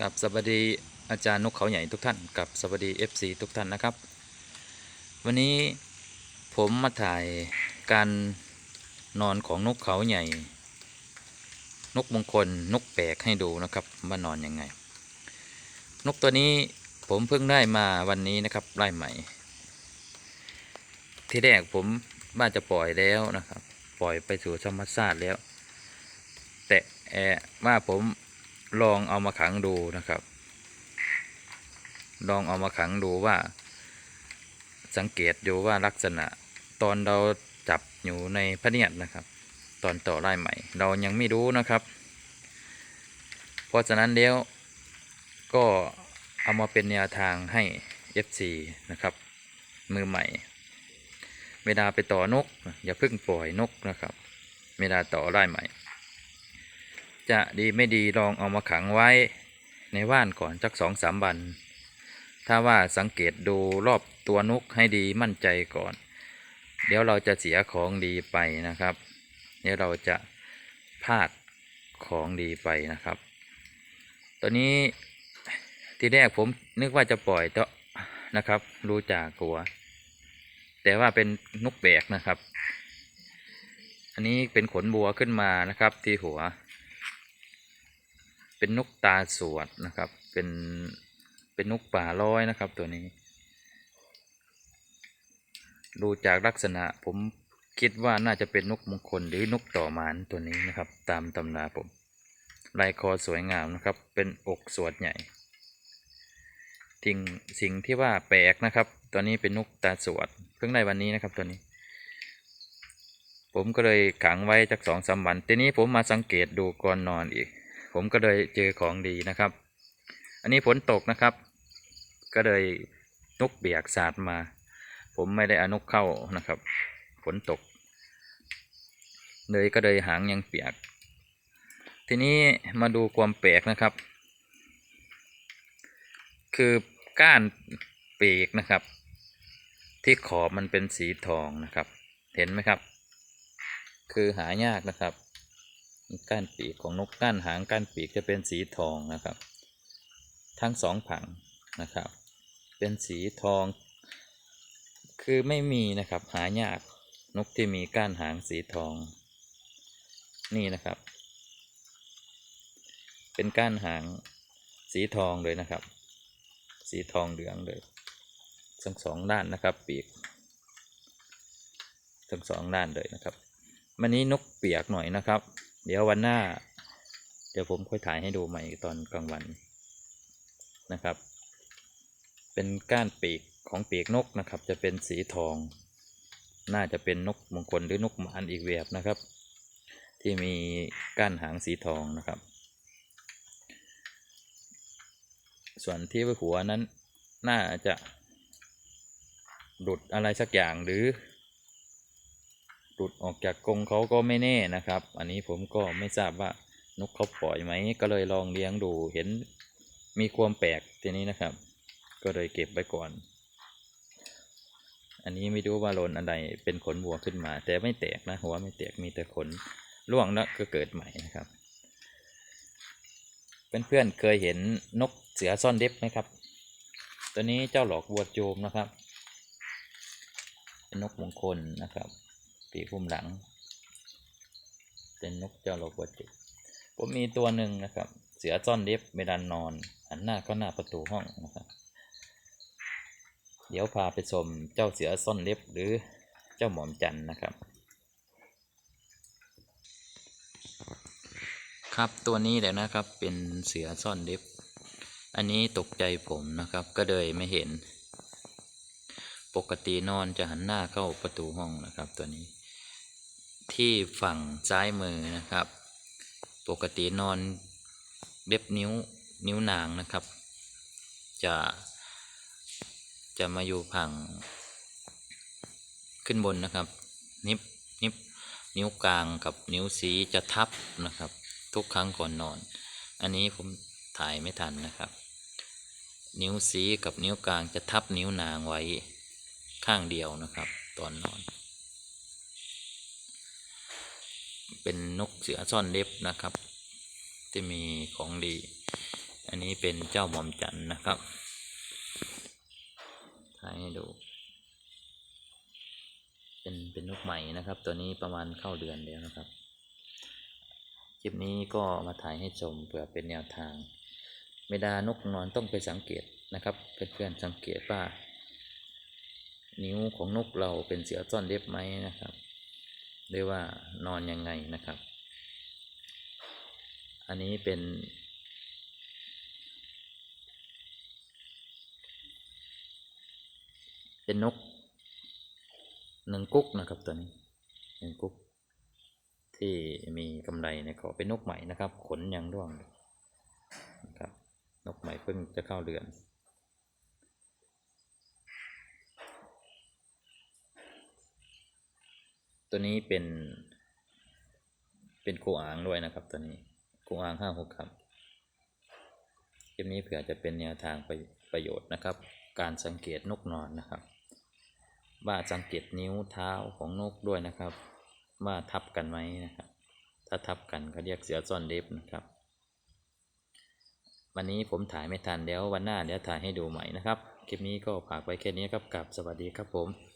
กับสวัสดีอาจารย์นกเขาใหญ่ทุกท่านกับสวัสดี FC ทุกท่านนะครับ วันนี้ผมมาถ่ายการนอนของนกเขาใหญ่ นกมงคลนกแปลกให้ดูนะครับว่านอนยังไง นกตัวนี้ผมเพิ่งได้มาวันนี้นะครับไล่ใหม่ ที่แรกผมว่านจะปล่อยแล้วนะครับ ปล่อยไปสู่ธรรมชาติแล้ว แต่แอว่าผม ลองเอามาขังดูนะครับ ลองเอามาขังดูว่า สังเกตดูว่าลักษณะ ตอนเราจับอยู่ในพระเนียดนะครับ ตอนต่อไล่ใหม่ เรายังไม่รู้นะครับ เพราะฉะนั้นแล้วก็เอามาเป็นแนวทางให้ FC นะครับ มือใหม่เวลาไปต่อนก อย่าเพิ่งปล่อยนกนะครับเวลาต่อไล่ใหม่ จะดีไม่ดีลองเอามาขังไว้ในว่านก่อนสักสองสามวัน ถ้าว่าสังเกตดูรอบตัวนกให้ดีมั่นใจก่อน เดี๋ยวเราจะเสียของดีไปนะครับ เดี๋ยวเราจะพลาดของดีไปนะครับตอนนี้ทีแรกผมนึกว่าจะปล่อยเตาะนะครับ รู้จากหัว แต่ว่าเป็นนกแบกนะครับ อันนี้เป็นขนบัวขึ้นมานะครับ ที่หัว เป็นนกตาสวดนะครับ เป็นเป็นนกป่าร้อยนะครับตัวนี้ ดูจากลักษณะผมคิดว่าน่าจะเป็นนกมงคลหรือนกต่อหมานตัวนี้นะครับ ตามตำราผมลายคอสวยงามนะครับ เป็นอกสวดใหญ่ทิ้งสิ่งที่ว่าแปลกนะครับ ตัวนี้เป็นนกตาสวดเพิ่งได้วันนี้นะครับตัวนี้ ผมก็เลยขังไว้จากสองสามวันทีนี้ผมมาสังเกตดูก่อนนอนอีก ผมก็เลยเจอของดีนะครับ อันนี้ฝนตกนะครับ ก็เลยนกเบียกสาดมา ผมไม่ได้อานกเข้านะครับ ฝนตก เลยก็เลยหางยังเปียก ทีนี้มาดูความแปลกนะครับ คือก้านเปีกนะครับ ที่ขอบมันเป็นสีทองนะครับ เห็นไหมครับ คือหายากนะครับ ก้านปีกของนกก้านหางก้านปีกจะเป็นสีทองนะครับ ทั้งสองผังนะครับ เป็นสีทอง คือไม่มีนะครับหายากนกที่มีก้านหางสีทอง นี่นะครับ เป็นก้านหางสีทองเลยนะครับ สีทองเหลืองเลยทั้งสองด้านนะครับปีกทั้งสองด้านเลยนะครับวันนี้นกเปียกหน่อยนะครับ เดี๋ยววันหน้า เดี๋ยวผมค่อยถ่ายให้ดูใหม่ตอนกลางวันนะครับ เป็นก้านปีกของปีกนกนะครับ จะเป็นสีทอง น่าจะเป็นนกมงคลหรือนกมานอีกแบบนะครับ ที่มีก้านหางสีทองนะครับ ส่วนที่หัวนั้นน่าจะหลุดอะไรสักอย่างหรือ หลุดออกจากกรงเขาก็ไม่แน่นะครับ อันนี้ผมก็ไม่ทราบว่านกเขาปล่อยไหมก็เลยลองเลี้ยงดูเห็นมีความแปลกทีนี้นะครับ ก็เลยเก็บไว้ก่อน อันนี้ไม่รู้ว่าโลนอะไรเป็นขนวัวขึ้นมา แต่ไม่แตกนะหัวไม่แตกมีแต่ขนร่วงแล้วก็เกิดใหม่นะครับ เพื่อนๆเคยเห็นนกเสือซ่อนเด็บไหมครับ ตัวนี้เจ้าหลอกบัวโจมนะครับ เป็นนกมงคลนะครับ ปีกพุ่มหลัง เป็นนกเจ้าหลอกบัวโจมผมมีตัวหนึ่งนะครับ เสือซ่อนเด็บเวลานอน หันหน้าเข้าหน้าประตูห้องนะครับ เดี๋ยวพาไปชมเจ้าเสือซ่อนเล็บหรือเจ้าหมอมจันนะครับ ครับตัวนี้แหละนะครับเป็นเสือซ่อนเล็บ อันนี้ตกใจผมนะครับ ก็เลยไม่เห็นปกตินอนจะหันหน้าเข้าประตูห้องนะครับตัวนี้ ที่ฝั่งซ้ายมือนะครับ ปกตินอนเล็บนิ้วนิ้วนางนะครับ จะจะมาอยู่ผังขึ้นบนนะครับ นิบนิบนิ้วกลางกับนิ้วสีจะทับนะครับ ทุกครั้งก่อนนอน อันนี้ผมถ่ายไม่ทันนะครับ นิ้วสีกับนิ้วกลางจะทับนิ้วนางไว้ข้างเดียวนะครับ ตอนนอน เป็นนกเสือซ่อนเล็บนะครับที่มีของดี อันนี้เป็นเจ้าหม่อมจันทร์นะครับถ่ายให้ดู เป็นเป็นนกใหม่นะครับ ตัวนี้ประมาณเข้าเดือนแล้วนะครับ คลิปนี้ก็มาถ่ายให้ชมเพื่อเป็นแนวทาง เวลานกนอนต้องไปสังเกตนะครับ เพื่อนๆสังเกตว่า นิ้วของนกเราเป็นเสือซ่อนเล็บไหมนะครับ หรือว่านอนยังไงนะครับ อันนี้เป็น เป็นนกหนึ่งกุ๊กนะครับตัวนี้หนึ่งกุ๊กที่มีกำไรในคอเป็นนกใหม่นะครับ ขนยังร่วงนะครับ นกใหม่เพิ่งจะเข้าเรือน ตัวนี้เป็นเป็นโคอ่างด้วยนะครับ ตัวนี้โคอ่างห้าหกครับคลิปนี้เผื่อจะเป็นแนวทางไปประโยชน์นะครับ การสังเกตนกนอนนะครับว่าสังเกตนิ้วเท้าของนกด้วยนะครับว่าทับกันไหมนะครับ ถ้าทับกันก็เรียกเสือซ่อนเล็บนะครับ วันนี้ผมถ่ายไม่ทันเดี๋ยววันหน้าเดี๋ยวถ่ายให้ดูใหม่นะครับ คลิปนี้ก็ฝากไว้แค่นี้ครับกับสวัสดีครับผม